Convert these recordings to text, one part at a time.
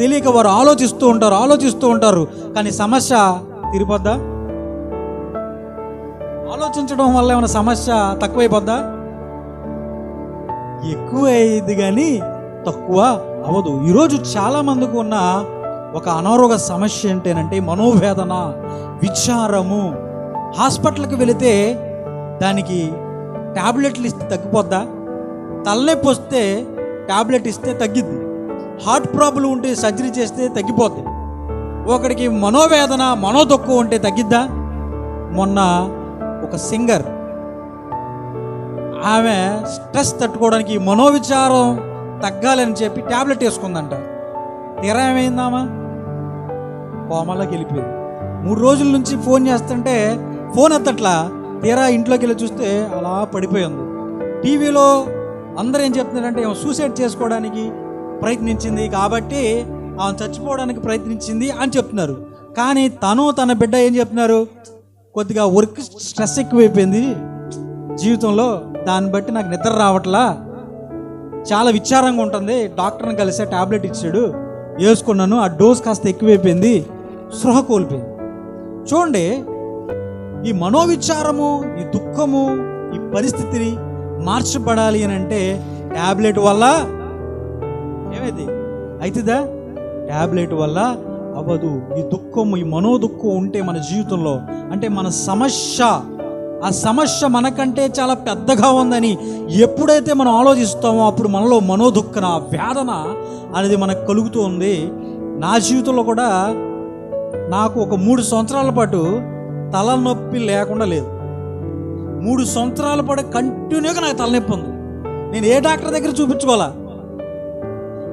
తెలియక వారు ఆలోచిస్తూ ఉంటారు ఆలోచిస్తూ ఉంటారు. కానీ సమస్య తీరిపోద్దా? ఆలోచించడం వల్ల ఏమైనా సమస్య తక్కువైపోద్దా? ఎక్కువ కానీ తక్కువ అవ్వదు. ఈరోజు చాలా మందికి ఉన్న ఒక అనారోగ్య సమస్య ఏంటంటే మనోవేదన విచారము. హాస్పిటల్కి వెళితే దానికి టాబ్లెట్లు ఇస్తే తగ్గిపోద్దా? తలనొప్పి వస్తే టాబ్లెట్ ఇస్తే తగ్గిద్ది. హార్ట్ ప్రాబ్లం ఉంటే సర్జరీ చేస్తే తగ్గిపోద్ది. ఒకడికి మనోవేదన మనోదొక్కు ఉంటే తగ్గిద్దా? మొన్న ఒక సింగర్ ఆమె స్ట్రెస్ తట్టుకోవడానికి మనోవిచారం తగ్గాలని చెప్పి టాబ్లెట్ వేసుకుందంట. తీరా ఏమైందామా కోమలోకి వెళ్ళిపోయింది మూడు రోజుల నుంచి ఫోన్ చేస్తుంటే ఫోన్ ఎత్తట్లా తీరా ఇంట్లోకి వెళ్ళి చూస్తే అలా పడిపోయింది టీవీలో అందరూ ఏం చెప్తున్నారంటే ఏమో సూసైడ్ చేసుకోవడానికి ప్రయత్నించింది కాబట్టి ఆమె చచ్చిపోవడానికి ప్రయత్నించింది అని చెప్తున్నారు. కానీ తను తన బిడ్డ ఏం చెప్తున్నారు? కొద్దిగా వర్క్ స్ట్రెస్ ఎక్కువైపోయింది. జీవితంలో దాన్ని బట్టి నాకు నిద్ర రావట్లా. చాలా విచారంగా ఉంటుంది. డాక్టర్ని కలిసే టాబ్లెట్ ఇచ్చాడు. వేసుకున్నాను. ఆ డోస్ కాస్త ఎక్కువైపోయింది. సృహ కోల్పోయింది. చూడండి ఈ మనోవిచారము ఈ దుఃఖము ఈ పరిస్థితిని మార్చబడాలి అని అంటే టాబ్లెట్ వల్ల ఏమైంది? అవుతుందా టాబ్లెట్ వల్ల అవ్వదు. ఈ దుఃఖం ఈ మనోదుఖం ఉంటే మన జీవితంలో అంటే మన సమస్య ఆ సమస్య మనకంటే చాలా పెద్దగా ఉందని ఎప్పుడైతే మనం ఆలోచిస్తామో అప్పుడు మనలో మనోదుఃఖన వేదన అనేది మనకు కలుగుతూ ఉంది. నా జీవితంలో కూడా నాకు ఒక మూడు సంవత్సరాల పాటు తలనొప్పి లేకుండా లేదు. మూడు సంవత్సరాల పాటు కంటిన్యూగా నాకు తలనొప్పి ఉంది. నేను ఏ డాక్టర్ దగ్గర చూపించుకోవాలా?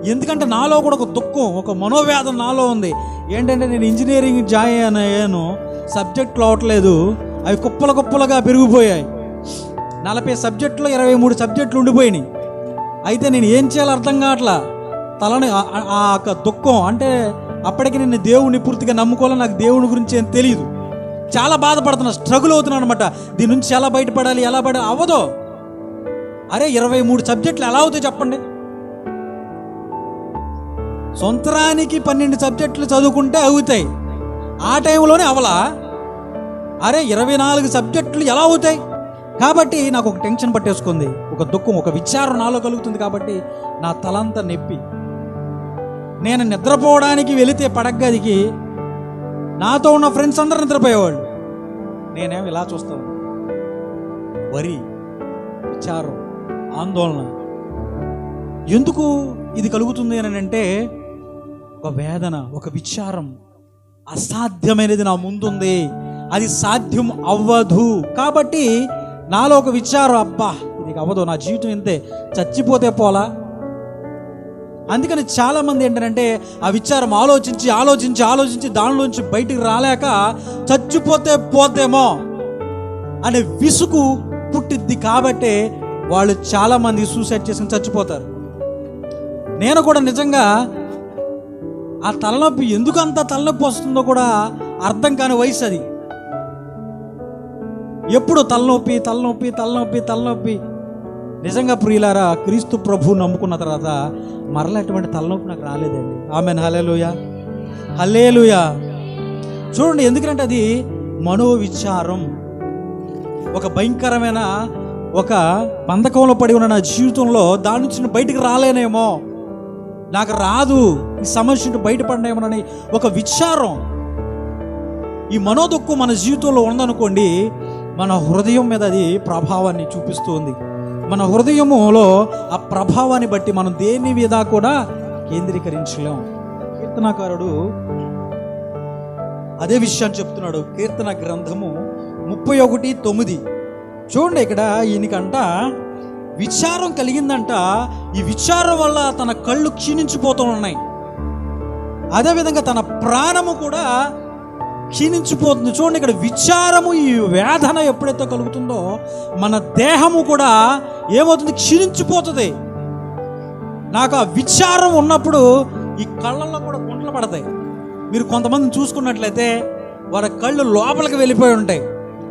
ఎందుకంటే నాలో కూడా ఒక దుఃఖం ఒక మనోవ్యాధం నాలో ఉంది. ఏంటంటే నేను ఇంజనీరింగ్ జాయిన్ అయ్యాను. సబ్జెక్టులు అవట్లేదు అవి కుప్పల కుప్పలుగా పెరిగిపోయాయి. నలభై సబ్జెక్టులో ఇరవై మూడు సబ్జెక్టులు ఉండిపోయినాయి. అయితే నేను ఏం చేయాలో అర్థం కావట్లా? తలని ఆ- యొక్క దుఃఖం అంటే అప్పటికి నేను దేవుణ్ణి పూర్తిగా నమ్ముకోవాలి నాకు దేవుని గురించి ఏం తెలియదు చాలా బాధపడుతున్నా స్ట్రగుల్ అవుతున్నాను అనమాట దీని నుంచి ఎలా బయటపడాలి ఎలా పడాలి అవ్వదు. అరే ఇరవై మూడు సబ్జెక్టులు ఎలా అవుతాయి చెప్పండి. సొంతరానికి పన్నెండు సబ్జెక్టులు చదువుకుంటే అవుతాయి. ఆ టైంలోనే అవలా? అరే ఇరవై నాలుగు సబ్జెక్టులు ఎలా అవుతాయి? కాబట్టి నాకు ఒక టెన్షన్ పట్టేసుకుంది. ఒక దుఃఖం ఒక విచారం నాలో కలుగుతుంది కాబట్టి నా తలంతా నొప్పి. నేను నిద్రపోవడానికి వెళితే పడగదికి నాతో ఉన్న ఫ్రెండ్స్ అందరూ నిద్రపోయేవాళ్ళు. నేనేం ఇలా చూస్తాను. వరి విచారం ఆందోళన. ఎందుకు ఇది కలుగుతుంది అని అంటే ఒక వేదన ఒక విచారం అసాధ్యమైనది నా ముందుంది. అది సాధ్యం అవ్వదు. కాబట్టి నాలో ఒక విచారం అబ్బా ఇది అవ్వదు. నా జీవితం ఇంతే. చచ్చిపోతే పోలా? అందుకని చాలా మంది ఏంటంటే ఆ విచారం ఆలోచించి ఆలోచించి ఆలోచించి దానిలోంచి బయటికి రాలేక చచ్చిపోతే పోతేమో అనే విసుగు పుట్టిద్ది కాబట్టే వాళ్ళు చాలా మంది సూసైడ్ చేసుకుని చచ్చిపోతారు. నేను కూడా నిజంగా ఆ తలనొప్పి ఎందుకు అంత తలనొప్పి వస్తుందో కూడా అర్థం కాని వయసు అది. ఎప్పుడు తలనొప్పి తలనొప్పి తలనొప్పి తలనొప్పి. నిజంగా ప్రియులారా క్రీస్తు ప్రభు నమ్ముకున్న తర్వాత మరలా ఎటువంటి తలనొప్పి నాకు రాలేదండి. ఆమె హలేలుయ హలేలుయ చూడండి ఎందుకంటే అది మనోవిచారం. ఒక భయంకరమైన ఒక బంధకంలో పడి ఉన్న నా జీవితంలో దాని నుంచి బయటికి రాలేనేమో. నాకు రాదు. ఈ సమస్య నుండి బయటపడినేమోనని ఒక విచారం. ఈ మనోదొక్కు మన జీవితంలో ఉందనుకోండి మన హృదయం మీద అది ప్రభావాన్ని చూపిస్తుంది. మన హృదయములో ఆ ప్రభావాన్ని బట్టి మనం దేని మీద కూడా కేంద్రీకరించలేం. కీర్తనాకారుడు అదే విషయాన్ని చెప్తున్నాడు. కీర్తన గ్రంథము ముప్పై ఒకటి తొమ్మిది. చూడండి ఇక్కడ ఈయనకంట విచారం కలిగిందంట ఈ విచారం వల్ల తన కళ్ళు క్షీణించిపోతూ ఉన్నాయి అదేవిధంగా తన ప్రాణము కూడా క్షీణించిపోతుంది. చూడండి ఇక్కడ విచారము ఈ వేదన ఎప్పుడైతే కలుగుతుందో మన దేహము కూడా ఏమవుతుంది? క్షీణించిపోతుంది. నాకు ఆ విచారం ఉన్నప్పుడు ఈ కళ్ళల్లో కూడా గుంటలు పడతాయి. మీరు కొంతమంది చూసుకున్నట్లయితే వారి కళ్ళు లోపలికి వెళ్ళిపోయి ఉంటాయి.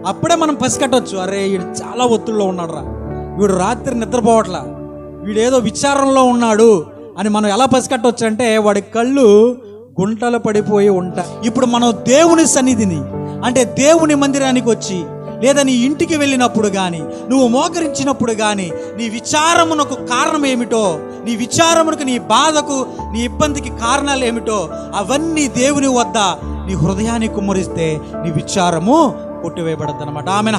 అప్పుడే మనం పసికట్టవచ్చు అరే వీడు చాలా ఒత్తిడిలో ఉన్నాడు రా వీడు రాత్రి నిద్రపోవట్లా. వీడేదో విచారంలో ఉన్నాడు అని మనం ఎలా పసికట్టవచ్చు అంటే వాడి కళ్ళు గుంటలు పడిపోయి ఉంటాయి. ఇప్పుడు మనం దేవుని సన్నిధిని అంటే దేవుని మందిరానికి వచ్చి లేదా నీ ఇంటికి వెళ్ళినప్పుడు కానీ నువ్వు మోకరించినప్పుడు కానీ నీ విచారమునకు కారణం ఏమిటో నీ విచారమునకు నీ బాధకు నీ ఇబ్బందికి కారణాలు ఏమిటో అవన్నీ దేవుని వద్ద నీ హృదయాన్ని కుమ్మరిస్తే నీ విచారము కొట్టివేయబడద్దు అనమాట ఆమె